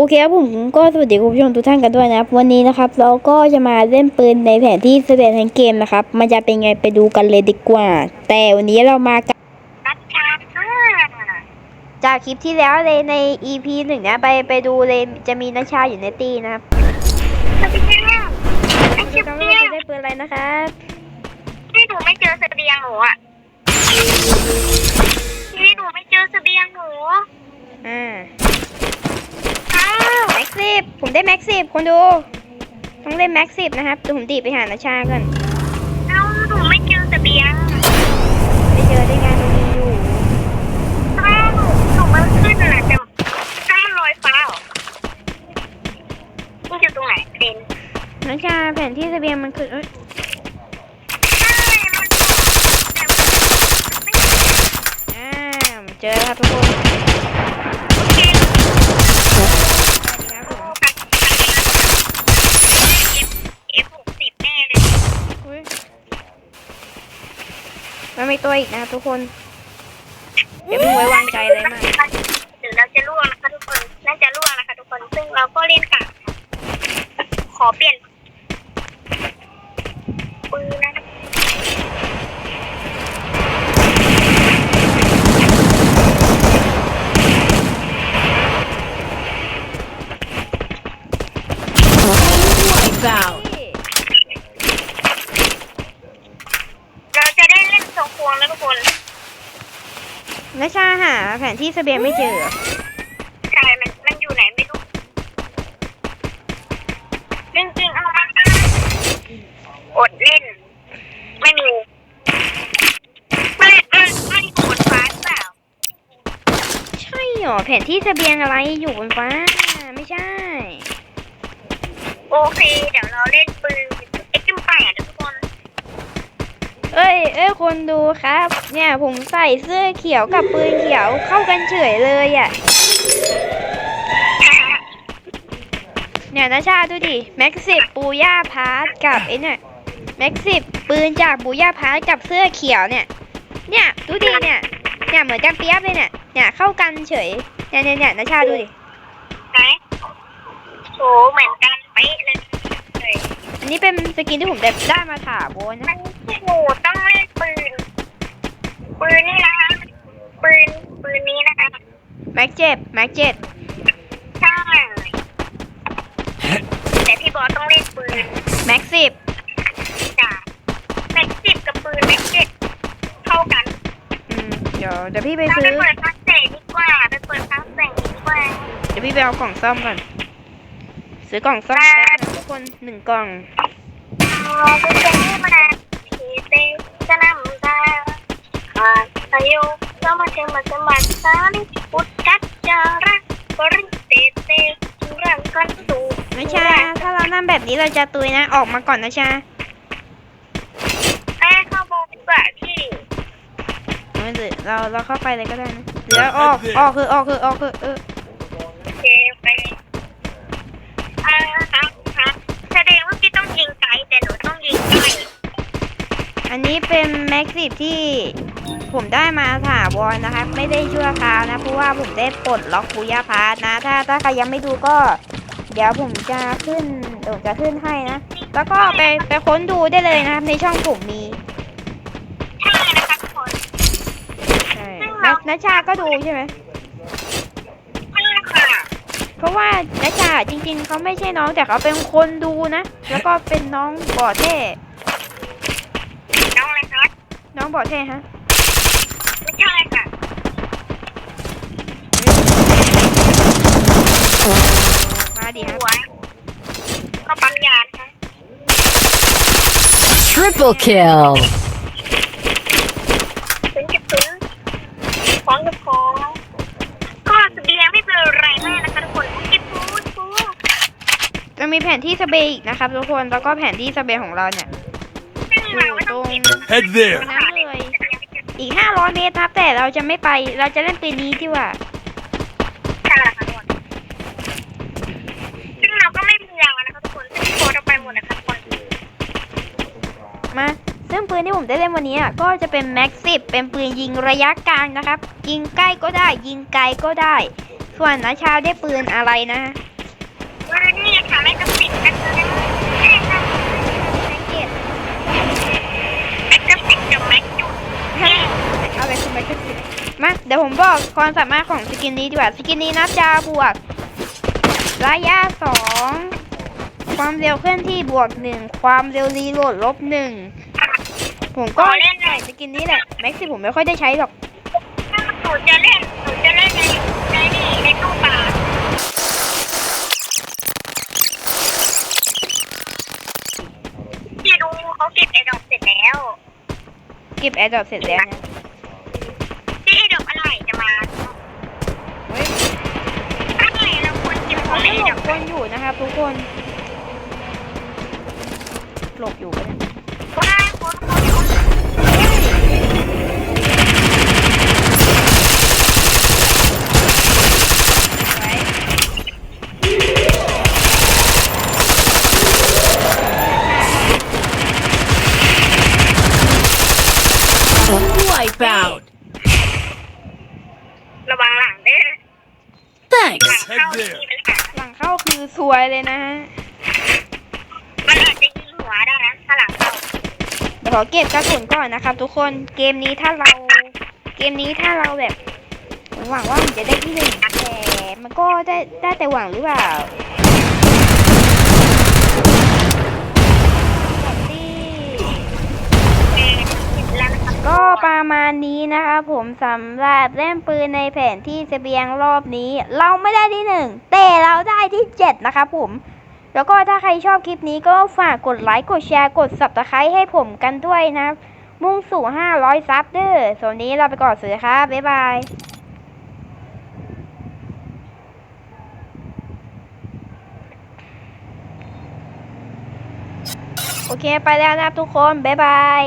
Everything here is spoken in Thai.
โอเคครับผมก็สวัสดีคุณผู้ชมทุกท่านกันด้วยนะครับ วันนี้นะครับเราก็จะมาเล่นปืนในแผนที่เสด็จแห่งเกมนะครับ มันจะเป็นไงไปดูกันเลยดีกว่า แต่วันนี้เรามากันนัชชาค่ะจากคลิปที่แล้วเลยใน EP หนึ่งนะไปไปดูเลยจะมีนัชชาอยู่ในตีนะครับดูกันเปี้ว่าจะได้ปืนอะไรนะครับที่หนูไม่เจอเสบียงหนูอะที่หนูไม่เจอเสบียงหนู อ่า อ้าว แม็กซิบ ผมได้แม็กซิบคนดู ต้องเล่นแม็กซิบนะครับเดี๋ยวผมดีดไปหานัชชาก่อนเอ้าหนูไม่เจอเสบียงไปเจอได้ไงมันมีอยู่อ้าวหนูมันขึ้นน่ะแต่ถ้ามันลอยฟ้าเหรอมันอยู่ตรงไหนเป็นนัชชาแผนที่เสบียงมันคือเอ้ยใช่มันแต่มันไม่อ่าเจอแล้วครับทุกคน โอเค สวัสดีครับผม กันเอฟหกสิบแน่เลย อุ๊ย มันมีตัวอีกนะครับทุกคนอย่าเพิ่งไว้วางใจเลยมากหรือเราจะล่วงนะคะทุกคน น่าจะล่วงนะคะ ทุกคน ซึ่งเราก็เล่นกับขอเปลี่ยน ควงนะทุกคนนัชชาหาแผนที่เสบียงไม่เจอ ใช่มันมันอยู่ไหนไม่รู้จริงๆเอามาอดเล่น ไม่มีไม่ไม่ไม่กดฟ้าหรือเปล่าใช่หรอแผนที่เสบียงอะไรอยู่บนฟ้า ไม่ใช่ โอเค เอ้ยเอ้ยคนดูครับ เนี่ยผมใส่เสื้อเขียวกับปืนเขียวเข้ากันเฉยเลยอะ เนี่ยนะชาดูดิ แม็กซิบปูย่าพาร์ทกับไอ้เนี่ยแม็กซิบปืนจากปูย่าพาร์ทกับเสื้อเขียวเนี่ย เนี่ยดูดิเนี่ย เนี่ยเหมือนกันเปียบเลยเนี่ย เนี่ยเข้ากันเฉย เนี่ยเนี่ยเนี่ยนะชาดูดิไหนโหเหมือนกันเป๊ะเลยเลยอันนี้เป็นสกินที่ผมได้ได้มาถาโบนนะมันโหต้องเล่น ปืนปืนนี่นะคะ ปืน ปืนนี้นะคะ แม็กเจ็บแม็กเจ็ดใช่แต่พี่บอสต้องเล่นปืนแม็กสิบจ้ะแม็กสิบกับปืนแม็กเจ็ดเท่ากันอืมเดี๋ยวเดี๋ยวพี่ไปเราซื้อไปเปิดฟักเศษดีกว่าไปเปิดฟักเศษดีกว่า เดี๋ยวพี่ไปเอากล่องซ่อมก่อน ซื้อกล่องซ่อมแป๊บนะทุกคนหนึ่งกล่องเราไปเจอมา อาอายุสมาเชมาสมาสาลิปุตตัจจาระบริเตเตจุรังกันสูไม่ใช่ถ้าเรานั่งแบบนี้เราจะตุยนะ ออกมาก่อนนะชาแม่เข้าโบดีกว่าพี่ไม่หรือเราเราเข้าไปเลยก็ได้นะเดี๋ยวออกออกคือออกคือออกคือเออโอเคไปอ่าครับครับแสดงว่าพี่ต้องยิงไกลแต่หนูต้องยิงใกล้อันนี้เป็นแม็กซิบที่ ผมได้มาถาวรนะครับ ไม่ได้ชั่วคราวนะ เพราะว่าผมได้ปลดล็อกบูยาพาร์ทนะ ถ้าถ้าใครยังไม่ดูก็ เดี๋ยวผมจะขึ้นเดี๋ยวผมจะขึ้นให้นะ แล้วก็ไปไปค้นดูได้เลยนะครับ ในช่องผมมีใช่นะคะทุกคนใช่นันัชชาก็ดูใช่ไหมใช่ค่ะเพราะว่านัชชาจริง ๆ เขาไม่ใช่น้องแต่เขาเป็นคนดูนะ แล้วก็เป็นน้องบอเท่น้องอะไรคะน้องบอเท่ฮะ ไม่ใช่ค่ะ มาดิครับหัวก็ปั๊มยานะคะ Triple kill. ถึงจะถึงของกับของก็เสบียงไม่เป็นไรมากนะคะทุกคนเก็บฟูดฟูจะมีแผนที่สเบย์อีกนะครับทุกคนแล้วก็แผนที่สเบย์ของเราเนี่ยอยู่ตรง Head there. น้ำเลยอีก 500 เมตรครับแต่เราจะไม่ไปเราจะเล่นปืนนี้ที่ว่าใช่ค่ะทุกคนซึ่งเราก็ไม่มียางนะคะทุกคนซึ่งโค้ดเอาไปหมดนะคะทุกคน มา ซึ่งปืนที่ผมได้เล่นวันนี้ก็จะเป็นแม็กซิเป็นปืนยิงระยะกลางนะครับ ยิงใกล้ก็ได้ ยิงไกลก็ได้ ส่วนนะชาวได้ปืนอะไรนะว่านี่ค่ะไม่ต้องปิดกันเลยแม่ก็แม็กเก็ตแม็กก็ปิดกับแม็กจุดเอาไปคุณไปขึ้นสิมาเดี๋ยวผมบอกความสามารถของสกินนี้ดีกว่าสกินนี้นะจะบวกระยะสอง ความเร็วเคลื่อนที่บวกหนึ่งความเร็วรีโหลดลบหนึ่งผมก็ใส่สกินนี้แหละแม็กซี่ผมไม่ค่อยได้ใช้หรอกหนูจะเล่นหนูจะเล่นในในนี่ในตู้ปลาที่ดูเขาเก็บไอ้ดอกเสร็จแล้วเก็บแอร์ดรอปเสร็จแล้วนะที่ไอ้ดอกอะไรจะมาเฮ้ยอะไรเราควรเก็บขอเขางไม่ไอ้หลดอบกคนอยู่นะครับทุกคน หลบอยู่เนี่ยว่าคนเขาอยู่ไว้ Wipeout. ระวังหลังเด้อ Thanks. เข้าที่มันหาหลังเข้าคือสวยเลยนะฮะ มันอาจจะยิง หัวได้นะถ้าหลังเข้าขอเก็บกระสุนก่อนนะครับ ทุกคนเกมนี้ถ้าเราเกมนี้ถ้าเราแบบหวังว่ามันจะได้ที่หนึ่งแต่มันก็ได้ได้แต่หวังหรือเปล่าตีแล้วนะครับก็ประมาณนี้นะครับผมสำหรับเล่นปืนในแผนที่เสบียงรอบนี้ เราไม่ได้ที่หนึ่งแต่เราได้ที่เจ็ดนะครับผม แล้วก็ถ้าใครชอบคลิปนี้ก็ฝากกดไลค์กดแชร์กด subscribe ให้ผมกันด้วยนะ มุ่งสู่ 500 ซับเด้อส่วนนี้เราไปก่อนสวัสดีครับ บ๊ายบายโอเค ไปแล้วนะทุกคน บ๊ายบาย